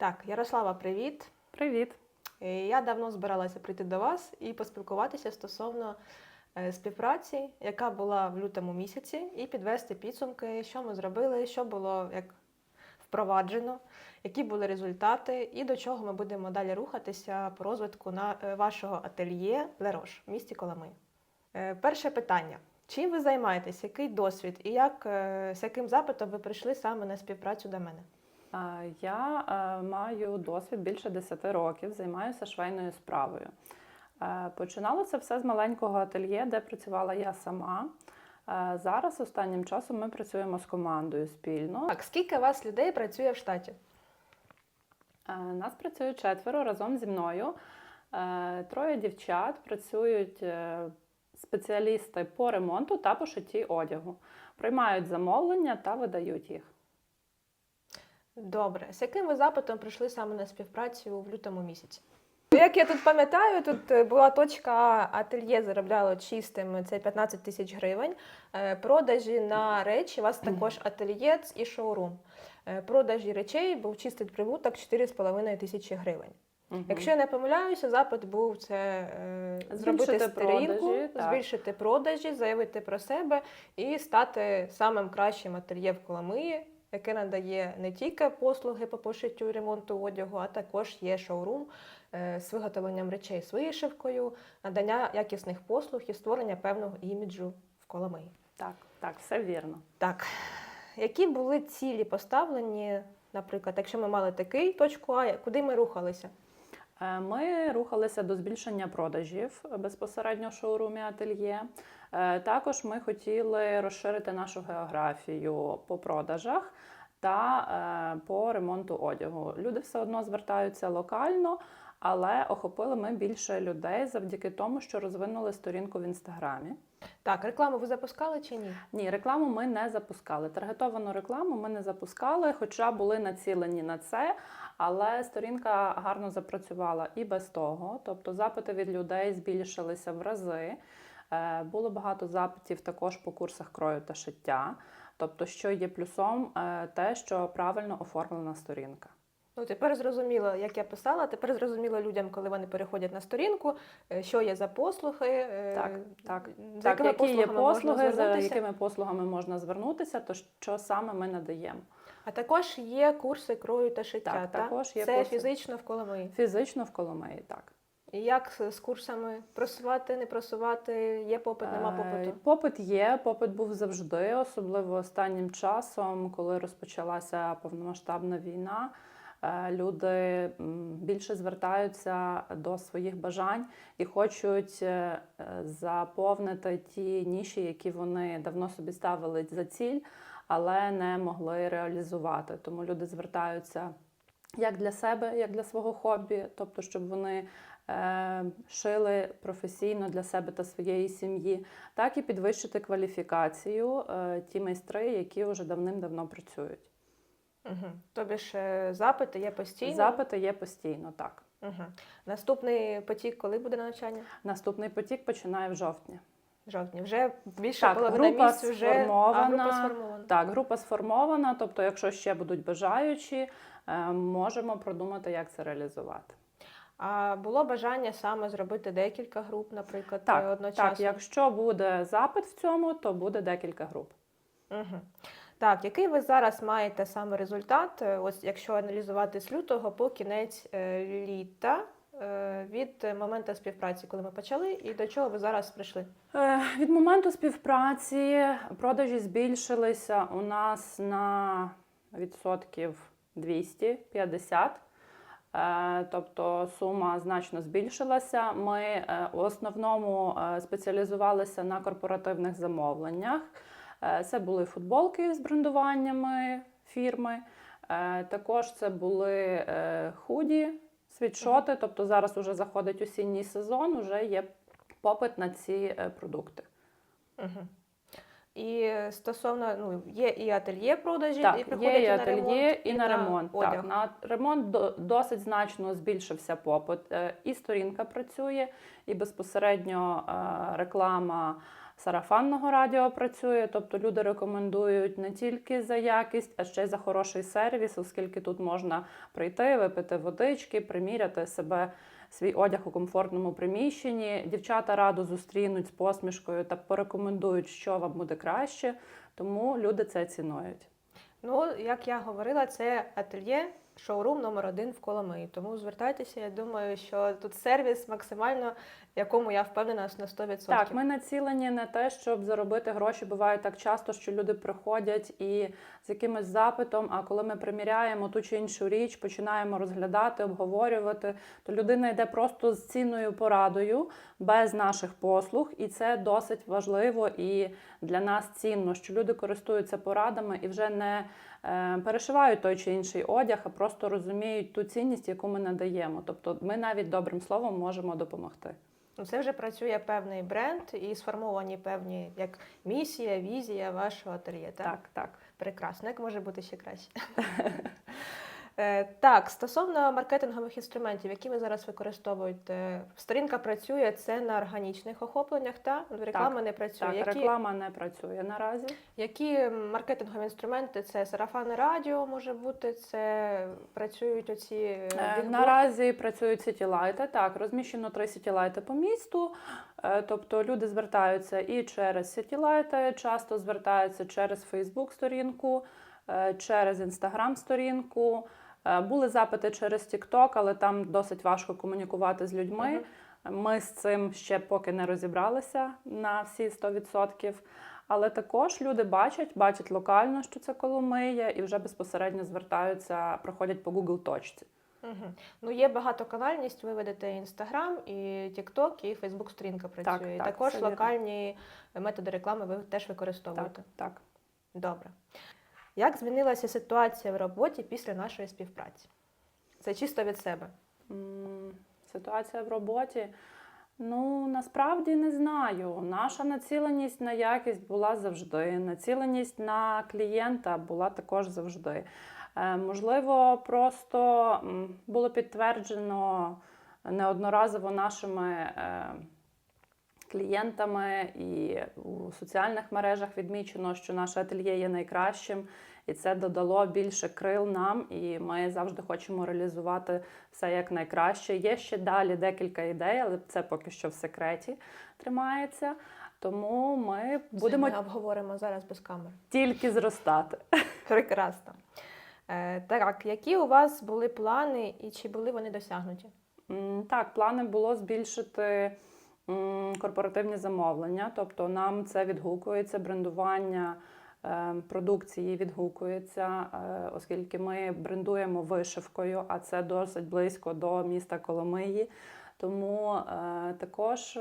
Так, Ярослава, привіт. Привіт. Е, Я давно збиралася прийти до вас і поспілкуватися стосовно е, співпраці, яка була в лютому місяці, і підвести підсумки, що ми зробили, що було як впроваджено, які були результати, і до чого ми будемо далі рухатися по розвитку на е, вашого ательє Лерош в місті Коломи. Перше питання: чим ви займаєтесь? Який досвід і як з яким запитом ви прийшли саме на співпрацю до мене? Я е, маю досвід більше 10 років, займаюся швейною справою. Е, Починало це все з маленького ательє, де працювала я сама. Е, Зараз останнім часом ми працюємо з командою спільно. Так, скільки у вас людей працює в штаті? Нас працює четверо разом зі мною. Троє дівчат працюють спеціалісти по ремонту та пошитті одягу. Приймають замовлення та видають їх. Добре. З яким ви запитом прийшли саме на співпрацю в лютому місяці? Як я тут пам'ятаю, тут е, була точка А, ательє заробляло чистим це 15 тисяч гривень. Е, Продажі на речі, у вас також ательє і шоурум. Е, Продажі речей був чистий прибуток 4,5 тисячі гривень. Мгм. Якщо я не помиляюся, запит був це е, зробити Збільшити сторінку, продажі, збільшити продажі, заявити про себе і стати самим кращим ательє в Коломиї, яке надає не тільки послуги по пошиттю і ремонту одягу, а також є шоурум е, з виготовленням речей з вишивкою, надання якісних послуг і створення певного іміджу в Коломиї. Так, так, все вірно. Так, які були цілі поставлені, наприклад, якщо ми мали такий точку А, куди ми рухалися? Е, Ми рухалися до збільшення продажів безпосередньо в шоурумі ательє. Е, Також ми хотіли розширити нашу географію по продажах та е, по ремонту одягу. Люди все одно звертаються локально, але охопили ми більше людей завдяки тому, що розвинули сторінку в інстаграмі. Так, рекламу ви запускали чи ні? Ні, рекламу ми не запускали. Таргетовану рекламу ми не запускали, хоча були націлені на це. Але сторінка гарно запрацювала і без того. Тобто запити від людей збільшилися в рази. Е, Було багато запитів також по курсах крою та шиття. Тобто, що є плюсом, е, те, що правильно оформлена сторінка. Ну, тепер зрозуміло, як я писала. Тепер зрозуміло людям, коли вони переходять на сторінку, е, що є за послуги, е, Так, так. за Так, якими які є послуги, за якими послугами можна звернутися, то що саме ми надаємо. А також є курси крою та шиття. Так, та? також є Це курси. фізично в Коломиї. Фізично в Коломиї, так. І як з з курсами просувати, не просувати, є попит, нема Е, попиту. Попит є, попит був завжди, особливо останнім часом, коли розпочалася повномасштабна війна. Е, Люди більше звертаються до своїх бажань і хочуть е, е, заповнити ті ніші, які вони давно собі ставили за ціль, але не могли реалізувати. Тому люди звертаються як для себе, як для свого хобі, тобто, щоб вони шили професійно для себе та своєї сім'ї, так і підвищити кваліфікацію ті майстри, які вже давним-давно працюють. Угу. Тобі ж е, запити є постійно. Запити є постійно, так. Угу. Наступний потік, коли буде навчання? Наступний потік починає в жовтні. Жовтні. Вже більше Так, половина група місць вже а, сформована. група сформована. Так, група сформована, тобто, якщо ще будуть бажаючі, е, можемо продумати, як це реалізувати. А було бажання саме зробити декілька груп, наприклад, е, Так, одночасно? так, якщо буде запит в цьому, то буде декілька груп. Угу. Так, який ви зараз маєте саме результат, е, ось якщо аналізувати з лютого по кінець е, літа е, від моменту співпраці, коли ми почали, і до чого ви зараз прийшли? Від моменту співпраці продажі збільшилися у нас на відсотків 250. Е, Тобто сума значно збільшилася. Ми в основному спеціалізувалися на корпоративних замовленнях. Е, Це були футболки з брендуваннями фірми. Е, Також це були е, худі, світшоти. Тобто зараз уже заходить осінній сезон, вже є попит на ці продукти. Угу. І стосовно ну, є і ательє продажі, і Так, приходять є і на ремонт, і на ремонт. одяг. Так, на ремонт досить значно збільшився попит. І сторінка працює, і безпосередньо реклама сарафанного радіо працює, тобто люди рекомендують не тільки за якість, а ще й за хороший сервіс, оскільки тут можна прийти, випити водички, приміряти себе. Свій одяг у комфортному приміщенні. Дівчата радо зустрінуть з посмішкою та порекомендують, що вам буде краще, тому люди це цінують. Ну, як я говорила, це ательє, шоурум номер один в Коломиї. Тому звертайтеся. Я думаю, що тут сервіс максимально, якому я впевнена на 100%. Так, ми націлені на те, щоб заробити гроші. Буває так часто, що люди приходять і з якимось запитом. А коли ми приміряємо ту чи іншу річ, починаємо розглядати, обговорювати, то людина йде просто з цінною порадою без наших послуг, і це досить важливо і для нас цінно, що люди користуються порадами і вже не е, перешивають той чи інший одяг, а просто розуміють ту цінність, яку ми надаємо. Тобто, ми навіть добрим словом можемо допомогти. Ну, Це вже працює певний бренд і сформовані певні як місія, візія вашого ательє. Так? Так, так. Прекрасно, як може бути ще краще. Е, Так, стосовно маркетингових інструментів, які ви зараз використовуєте, сторінка працює це на органічних охопленнях, та реклама не працює. Так, які, реклама не працює наразі. які маркетингові інструменти? Це сарафанне радіо може бути, це працюють оці е, Е. Наразі працюють сітілайти. Так, розміщено три сітілайти по місту. Е, Тобто люди звертаються і через сітілайти, часто звертаються через Фейсбук-сторінку, через Інстаграм-сторінку. Е, Були запити через TikTok, але там досить важко комунікувати з людьми. Ми з цим ще поки не розібралися на всі 100%. Але також люди бачать, бачать локально, що це Коломия, і вже безпосередньо звертаються, проходять по Google точці. Угу. Ну, є багатоканальність, ви ведете Інстаграм, і TikTok, і Фейсбук сторінка працює. І так, також це вірно. локальні методи реклами ви теж використовуєте. Так, так. Добре. Як змінилася ситуація в роботі після нашої співпраці? Це чисто від себе. Ситуація в роботі. Ну, насправді не знаю. Наша націленість на якість була завжди. Націленість на клієнта була також завжди. Е, Можливо, просто було підтверджено неодноразово нашими е, клієнтами і у соціальних мережах відмічено, що наше ательє є найкращим, і це додало більше крил нам, і ми завжди хочемо реалізувати все як найкраще. Є ще далі декілька ідей, але це поки що в секреті тримається. Тому ми будемо ми обговоримо зараз без камер. тільки зростати. Прекрасно. Е, так, які у вас були плани і чи були вони досягнуті? Так, плани було збільшити корпоративні замовлення, тобто нам це відгукується, брендування е, продукції відгукується, е, оскільки ми брендуємо вишивкою, а це досить близько до міста Коломиї. Тому е, також.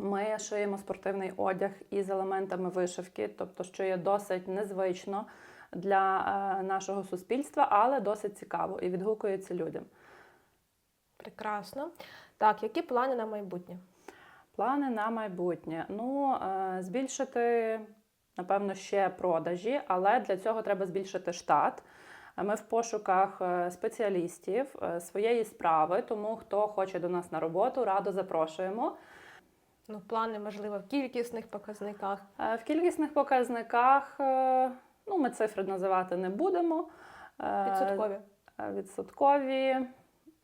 Ми шиємо спортивний одяг із елементами вишивки, тобто, що є досить незвично для нашого суспільства, але досить цікаво і відгукується людям. Прекрасно. Так, які плани на майбутнє? Плани на майбутнє. Ну, е, збільшити, напевно, ще продажі, але для цього треба збільшити штат. Ми в пошуках е, спеціалістів е, своєї справи, тому хто хоче до нас на роботу, радо запрошуємо. Ну, плани, можливо, в кількісних показниках. В кількісних показниках ну, ми цифри називати не будемо. Відсоткові. Відсоткові.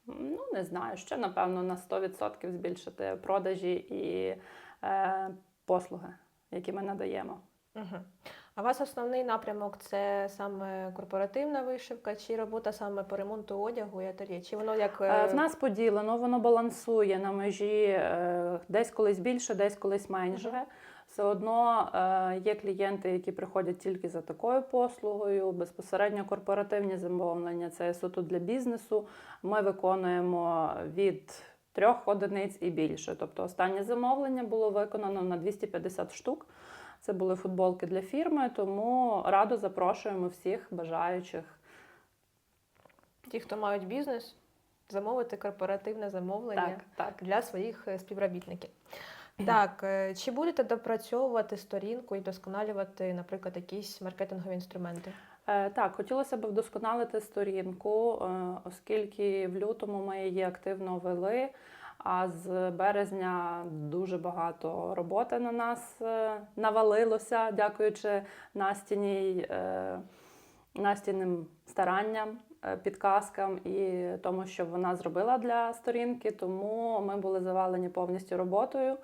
Ну, не знаю, ще, напевно, на 100% збільшити продажі і е, послуги, які ми надаємо. Угу. А у вас основний напрямок це саме корпоративна вишивка, чи робота саме по ремонту одягу і ательє? Чи воно як Е, е, В нас поділено, воно балансує на межі е, десь колись більше, десь колись менше. Мгм. Все одно е, є клієнти, які приходять тільки за такою послугою, безпосередньо корпоративні замовлення. Це суто для бізнесу. Ми виконуємо від трьох одиниць і більше. Тобто останнє замовлення було виконано на 250 штук. Це були футболки для фірми, тому радо запрошуємо всіх бажаючих. ті, хто мають бізнес, замовити корпоративне замовлення Так, так. для своїх е, співробітників? Так, е, чи будете допрацьовувати сторінку і вдосконалювати, наприклад, якісь маркетингові інструменти? Е, Так, хотілося б вдосконалити сторінку, е, оскільки в лютому ми її активно вели. А з березня дуже багато роботи на нас навалилося, дякуючи Настіній, Настіним старанням, підказкам і тому, що вона зробила для сторінки. Тому ми були завалені повністю роботою.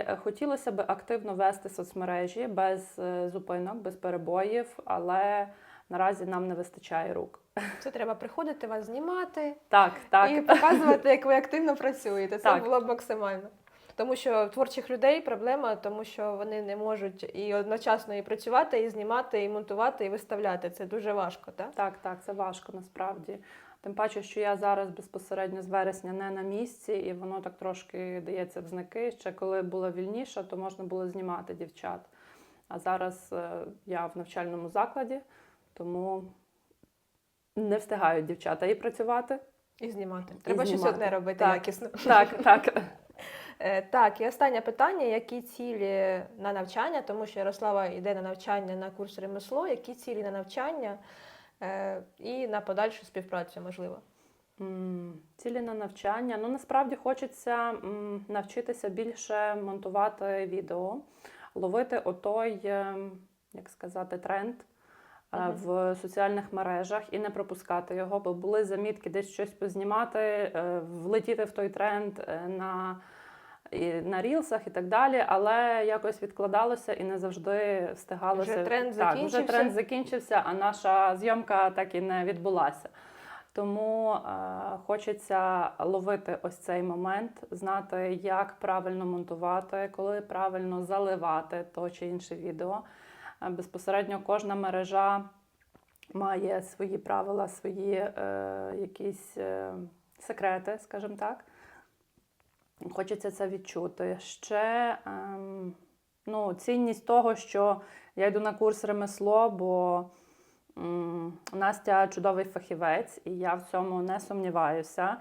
І хотілося б активно вести соцмережі без е, зупинок, без перебоїв, але наразі нам не вистачає рук. Це треба приходити вас знімати Так, так. і показувати, як ви активно працюєте. Це Так. було б максимально. Тому що творчих людей проблема, тому що вони не можуть і одночасно і працювати, і знімати, і монтувати, і виставляти. Це дуже важко, так? Так, так, це важко насправді. Тим паче, що я зараз безпосередньо з вересня не на місці, і воно так трошки дається в знаки. Ще коли було вільніше, то можна було знімати дівчат. А зараз е, я в навчальному закладі, тому не встигають дівчата і працювати. І знімати. Треба щось знімати. одне робити Так. якісно. Так, так. Е, Так, і останнє питання: які цілі на навчання, тому що Ярослава йде на навчання на курс ремесло, які цілі на навчання е, і на подальшу співпрацю, можливо. Цілі на навчання. Ну насправді хочеться навчитися більше монтувати відео, ловити отой, ем, як сказати, тренд е, в соціальних мережах і не пропускати його, бо були замітки десь щось познімати, влетіти в той тренд на. І на рілсах і так далі, але якось відкладалося і не завжди встигалося. Вже тренд так, вже закінчився. тренд закінчився, а наша зйомка так і не відбулася. Тому е, хочеться ловити ось цей момент, знати, як правильно монтувати, коли правильно заливати то чи інше відео. Е, безпосередньо кожна мережа має свої правила, свої е, якісь е, секрети, скажімо так. Хочеться це відчути. Ще ем, ну, цінність того, що я йду на курс ремесло, бо м, Настя чудовий фахівець, і я в цьому не сумніваюся.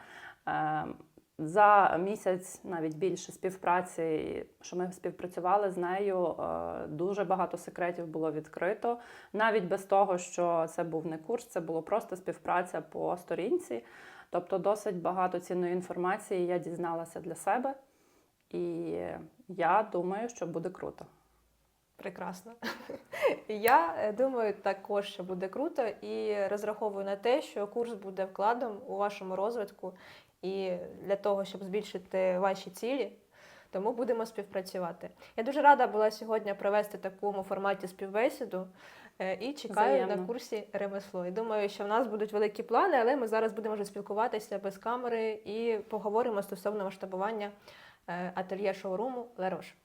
Ем, за місяць, навіть більше співпраці, що ми співпрацювали з нею, е, дуже багато секретів було відкрито. Навіть без того, що це був не курс, це було просто співпраця по сторінці. Тобто досить багато цінної інформації я дізналася для себе, і я думаю, що буде круто. Прекрасно. Я е, думаю також, що буде круто, і розраховую на те, що курс буде вкладом у вашому розвитку і для того, щоб збільшити ваші цілі. Тому будемо співпрацювати. Я дуже рада була сьогодні провести такому форматі співбесіду і чекаю на курсі ремесло. І думаю, що в нас будуть великі плани, але ми зараз будемо вже спілкуватися без камери і поговоримо стосовно масштабування е, ательє шоуруму Лерош.